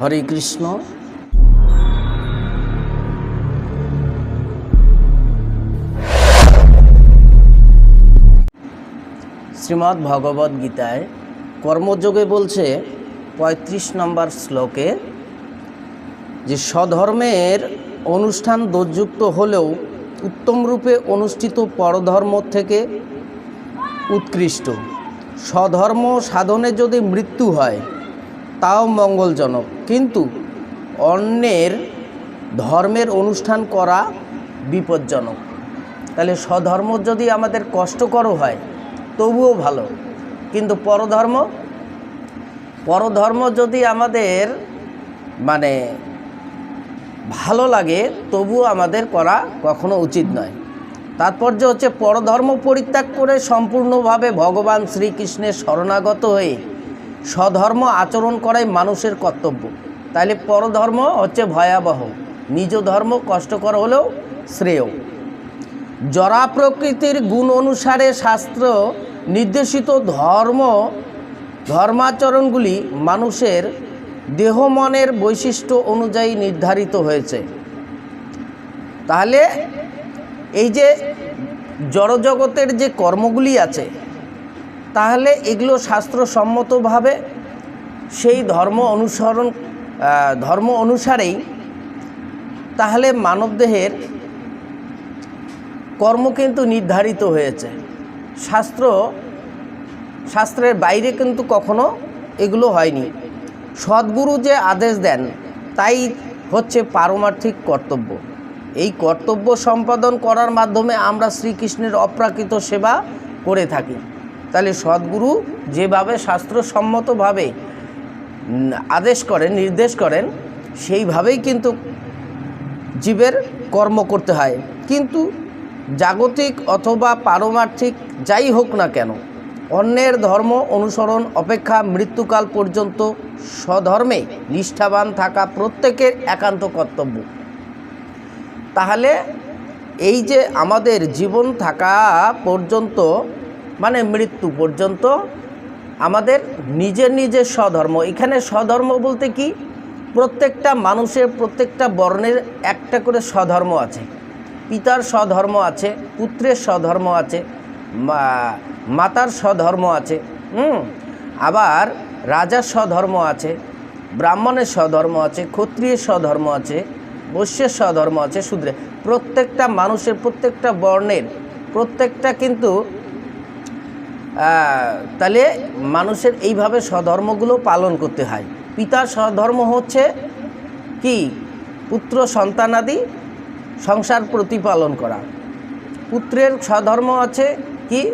হরে কৃষ্ণ। শ্রীমদ্ ভগবদ গীতায় কর্মযোগে বলছে পঁয়ত্রিশ নম্বর শ্লোকে যে স্বধর্মের অনুষ্ঠান দোষযুক্ত হলেও উত্তম রূপে অনুষ্ঠিত পরধর্ম থেকে উৎকৃষ্ট। স্বধর্ম সাধনে যদি মৃত্যু হয়, তাও মঙ্গলজনক। কিন্তু অন্যের ধর্মের অনুষ্ঠান করা বিপজ্জনক। তাহলে স্বধর্ম যদি আমাদের কষ্টকর হয়, তবুও ভালো। কিন্তু পরধর্ম? পরধর্ম যদি আমাদের মানে ভালো লাগে, তবুও আমাদের করা কখনো উচিত নয়। তাৎপর্য হচ্ছে পরধর্ম পরিত্যাগ করে সম্পূর্ণভাবে ভগবান শ্রীকৃষ্ণের শরণাগত হয়ে স্বধর্ম আচরণ করাই মানুষের কর্তব্য। তাইলে পরধর্ম হচ্ছে ভয়াবহ। নিজ ধর্ম কষ্টকর হলেও শ্রেয়। জরা প্রকৃতির গুণ অনুসারে শাস্ত্র নির্দেশিত ধর্ম, ধর্মাচরণগুলি মানুষের দেহ মনের বৈশিষ্ট্য অনুযায়ী নির্ধারিত হয়েছে। তাহলে এই যে জড়জগতের যে কর্মগুলি আছে, তাহলে এগুলো শাস্ত্রসম্মতভাবে সেই ধর্ম অনুসরণ ধর্ম অনুসারেই তাহলে মানবদেহের কর্ম কিন্তু নির্ধারিত হয়েছে। শাস্ত্র, শাস্ত্রের বাইরে কিন্তু কখনো এগুলো হয়নি। সদ্গুরু যে আদেশ দেন, তাই হচ্ছে পারমার্থিক কর্তব্য। এই কর্তব্য সম্পাদন করার মাধ্যমে আমরা শ্রীকৃষ্ণের অপ্রাকৃত সেবা করে থাকি। তাহলে সদ্গুরু যেভাবে শাস্ত্রসম্মতভাবে আদেশ করেন, নির্দেশ করেন, সেইভাবেই কিন্তু জীবের কর্ম করতে হয়। কিন্তু জাগতিক অথবা পারমার্থিক যাই হোক না কেন, অন্যের ধর্ম অনুসরণ, অপেক্ষা, মৃত্যুকাল পর্যন্ত স্বধর্মে নিষ্ঠাবান থাকা প্রত্যেকের একান্ত কর্তব্য। তাহলে এই যে আমাদের জীবন থাকা পর্যন্ত মানে মৃত্যু পর্যন্ত আমাদের নিজের নিজের স্বধর্ম। এখানে স্বধর্ম বলতে কি? প্রত্যেকটা মানুষের প্রত্যেকটা বর্ণের একটা করে স্বধর্ম আছে। পিতার স্বধর্ম আছে, পুত্রের স্বধর্ম আছে মাতার স্বধর্ম আছে, হুম? আবার রাজার স্বধর্ম আছে, ব্রাহ্মণের স্বধর্ম আছে, ক্ষত্রিয়ের স্বধর্ম আছে, বৈশ্যের স্বধর্ম আছে, শূদ্রের। প্রত্যেকটা মানুষের প্রত্যেকটা বর্ণের প্রত্যেকটা কিন্তু তাহলে মানুষের এইভাবে স্বধর্মগুলো পালন করতে হয়। পিতার স্বধর্ম হচ্ছে কি? পুত্র সন্তানাদি সংসার প্রতিপালন করা। পুত্রের স্বধর্ম আছে কি?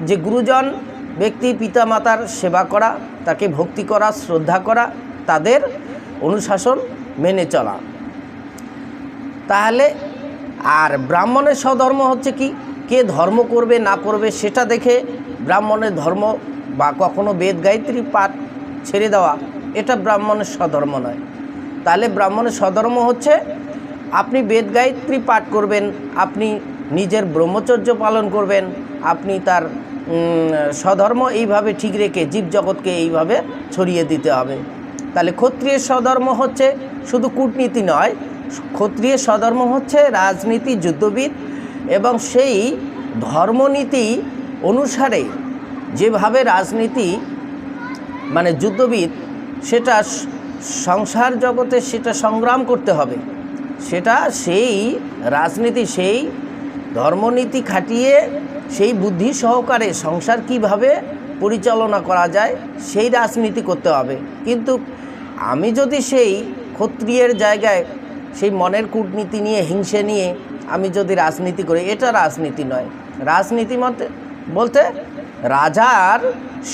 যে গুরুজন, ব্যক্তি, পিতামাতার সেবা করা, তাকে ভক্তি করা, শ্রদ্ধা করা, তাদের অনুশাসন মেনে চলা। তাহলে আর ব্রাহ্মণের স্বধর্ম হচ্ছে কি? কে ধর্ম করবে, না করবে, সেটা দেখে ব্রাহ্মণের ধর্ম বা কখনো বেদ গায়ত্রী পাঠ ছেড়ে দেওয়া, এটা ব্রাহ্মণের স্বধর্ম নয়। তাহলে ব্রাহ্মণের স্বধর্ম হচ্ছে, আপনি বেদ গায়ত্রী পাঠ করবেন, আপনি নিজের ব্রহ্মচর্য পালন করবেন, আপনি তার স্বধর্ম এইভাবে ঠিক রেখে জীবজগৎকে এইভাবে ছড়িয়ে দিতে হবে। তাহলে ক্ষত্রিয় স্বধর্ম হচ্ছে শুধু কূটনীতি নয় ক্ষত্রিয় স্বধর্ম হচ্ছে রাজনীতি, যুদ্ধবিদ এবং সেই ধর্মনীতি অনুসারে যেভাবে রাজনীতি মানে যুদ্ধবিদ, সেটা সংসার জগতে সেটা সংগ্রাম করতে হবে। সেটা সেই রাজনীতি, সেই ধর্মনীতি খাটিয়ে, সেই বুদ্ধি সহকারে সংসার কীভাবে পরিচালনা করা যায়, সেই রাজনীতি করতে হবে। কিন্তু আমি যদি সেই ক্ষত্রিয়ের জায়গায়, সেই মনের কূটনীতি নিয়ে, হিংসে নিয়ে আমি যদি রাজনীতি করি, এটা রাজনীতি নয়। রাজনীতি মতে বলতে রাজার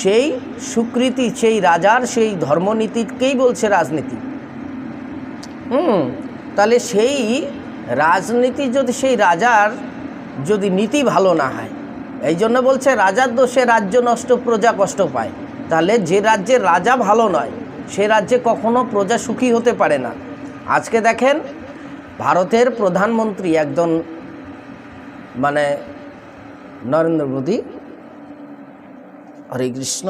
সেই স্বীকৃতি সেই রাজার সেই ধর্মনীতিকেই বলছে রাজনীতি। হুম, তাহলে সেই রাজনীতি যদি সেই রাজার যদি নীতি ভালো না হয়, এই জন্য বলছে রাজার দোষে রাজ্য নষ্ট, প্রজা কষ্ট পায়। তাহলে যে রাজ্যের রাজা ভালো নয়, সে রাজ্যে কখনো প্রজা সুখী হতে পারে না। আজকে দেখেন, ভারতের প্রধানমন্ত্রী একজন মানে নরেন্দ্র মোদী হরে কৃষ্ণ।